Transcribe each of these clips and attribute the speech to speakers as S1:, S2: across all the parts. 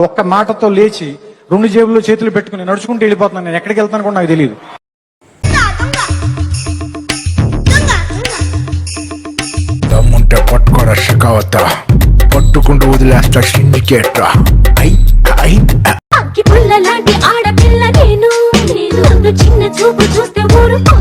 S1: ఒక్క మాటతో లేచి రెండు జేబుల్లో చేతులు పెట్టుకుని నడుచుకుంటూ వెళ్ళిపోతున్నాను. నేను ఎక్కడికి వెళ్తాను కూడా నాకు తెలియదు
S2: దమ్ముంటే పట్టుకోరా షికావత పట్టుకుంటూ వదిలేస్తా సిండికేట్ ఐ ఐ
S3: అగ్గి పుల్ల లాంటి ఆడపిల్ల నేను. చిన్న చూపు చూస్తే ఊరుకోను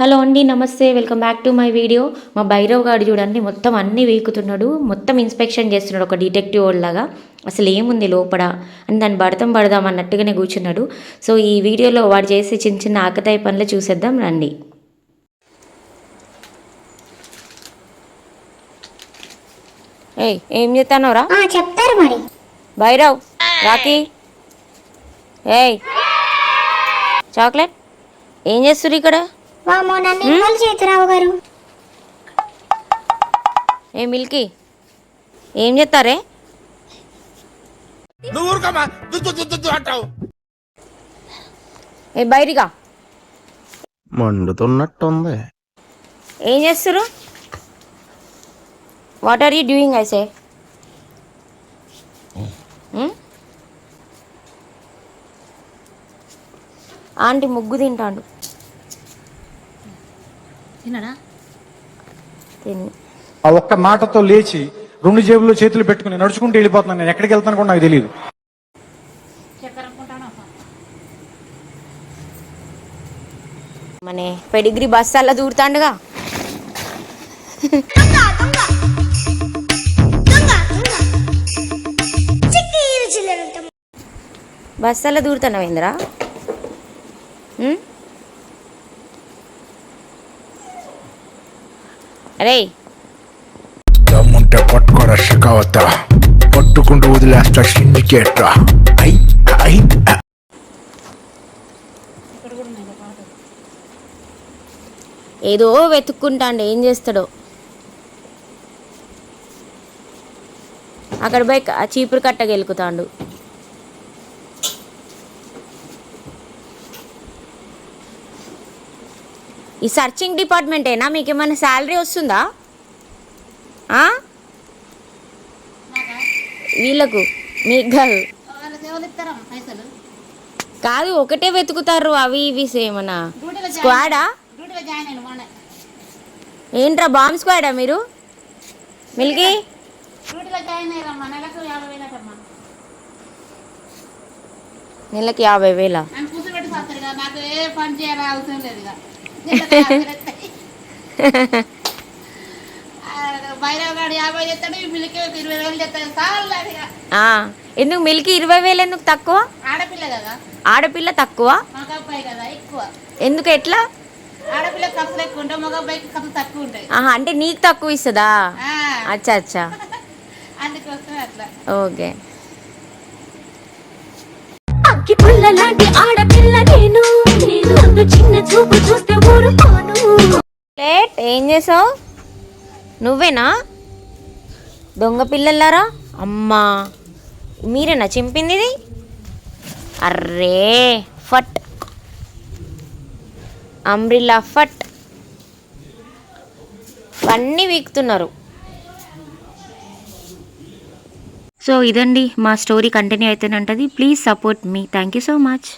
S4: హలో అండి నమస్తే. Welcome back to my video. మా భైరవ్ గారు చూడండి మొత్తం అన్నీ వీకుతున్నాడు. మొత్తం ఇన్స్పెక్షన్ చేస్తున్నాడు ఒక డిటెక్టివ్ లాగా. అసలు ఏముంది లోపల? అని దాన్ని పడతాం పడదాం అన్నట్టుగానే కూర్చున్నాడు. సో ఈ వీడియోలో వాడు చేసే చిన్న చిన్న ఆకతాయి పనులు చూసేద్దాం రండి. ఏయ్ ఏం చేస్తానోరా
S5: చెప్తారు మరి.
S4: భైరవ్ రాకీ ఏయ్ చాక్లెట్. ఏం చేస్తుర్రు ఇక్కడ?
S5: వామో నన్ను ఇన్వాల్వ్ చేతురావు గారు?
S4: ఏ మిల్కీ ఏం చెప్తారే
S2: నువ్వు ఊరుకోమా దుద్దు దుద్దు దుద్దు అంటావు.
S4: ఏ బయటిగా
S2: మండుతున్నట్టుంది.
S4: ఏం చేస్తారు వాట్ ఆర్ యూ డూయింగ్ ఐసే ఆంటీ ముగ్గు తింటాడు. తిని.
S1: ఆ ఒక్క మాటతో లేచి రెండు జేబుల్లో చేతులు పెట్టుకుని నడుచుకుంటూ వెళ్ళిపోతున్నాను. నేను ఎక్కడికి వెళ్తాను కూడా నాకు తెలియదు
S4: మనే పెడిగ్రీ బస్సాల్లో దూరుతాండుగా? బస్సాల్లో దూరుతున్నావు ఇందిరా అరే
S2: దమ్ముంటే పట్టుకోరా షికావత. పట్టుకుంటూ వదిలేస్తా సిండికేట్ ఐ ఐ
S4: ఏదో వెతుక్కుంటాండు ఏం చేస్తాడో. అక్కడ పోయి చీపురు కట్ట ఈ సర్చింగ్ డిపార్ట్మెంటేనా మీకు ఏమైనా శాలరీ వస్తుందా? వీళ్ళకు మీకు కాదు కాదు ఒకటే వెతుకుతారు అవి ఇవి ఏమన్నా స్క్వాడా ఏంట్రా బాంబ్ స్క్వాడా మీరు? మిల్కీ?
S6: నెలకు యాభై వేలు?
S4: ఎందుకు మిల్కీ ఇరవై వేలు ఎందుకు తక్కువ?
S6: ఆడపిల్ల కదా.
S4: ఆడపిల్ల తక్కువ?
S6: కదా ఎక్కువ.
S4: ఎందుకు ఎట్లా?
S6: ఆడపిల్ల ఖర్చులు ఎక్కువ ఉంటాయి మగ అబ్బాయికి ఖర్చులు తక్కువ ఉంటాయి.
S4: ఆహా అంటే నీకు తక్కువ ఇస్తుందా?
S6: ఆ,
S4: అచ్చా అచ్చా.
S6: అందుకోసం అట్లా.
S4: ఓకే.
S3: అగ్గి పుల్ల లాంటి ఆడపిల్ల నేను. నేను చూపు చూస్తే ఊరుకోను
S4: లేట్ ఏం చేసావు? నువ్వేనా? దొంగ పిల్లలారా అమ్మా మీరేనా చింపింది ఇది అర్రే ఫట్. అంబ్రిల్లా ఫట్. అన్నీ వీక్తున్నారు. సో ఇదండి మా స్టోరీ కంటిన్యూ అవుతూనే please support me. Thank you so much.